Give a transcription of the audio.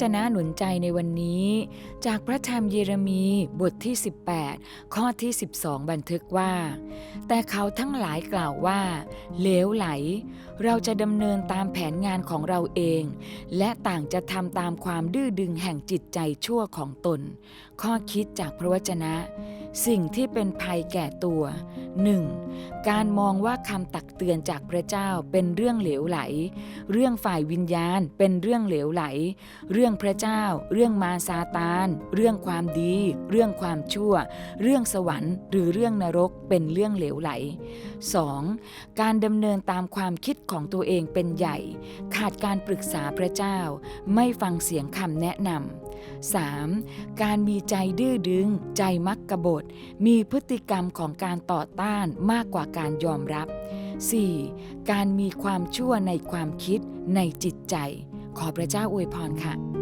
จนะหนุนใจในวันนี้ จากพระธรรมเยเรมีบทที่ 18 ข้อที่ 12 บันทึกว่า แต่เขาทั้งหลายกล่าวว่าเลวไหล เราจะดำเนินตามแผนงานของเราเอง และต่างจะทำตามความดื้อดึงแห่งจิตใจชั่วของตน ข้อคิดจากพระวจนะ สิ่งที่เป็นภัยแก่ตัว 1. การมองว่าคำตักเตือนจากพระเจ้าเป็นเรื่องเหลวไหล เรื่องฝ่ายวิญญาณเป็นเรื่องเหลวไหล เรื่องพระเจ้า เรื่องมาซาตาน เรื่องความดี เรื่องความชั่ว เรื่องสวรรค์ หรือเรื่องนรกเป็นเรื่องเหลวไหล 2. การดำเนินตามความคิดของตัวเองเป็นใหญ่ ขาดการปรึกษาพระเจ้า ไม่ฟังเสียงคำแนะนำ 3. การมีใจดื้อดึง ใจมักกบฏ มีพฤติกรรมของการต่อต้านมากกว่าการยอมรับ 4. การมีความชั่วในความคิดในจิตใจ ขอพระเจ้าอวยพรค่ะ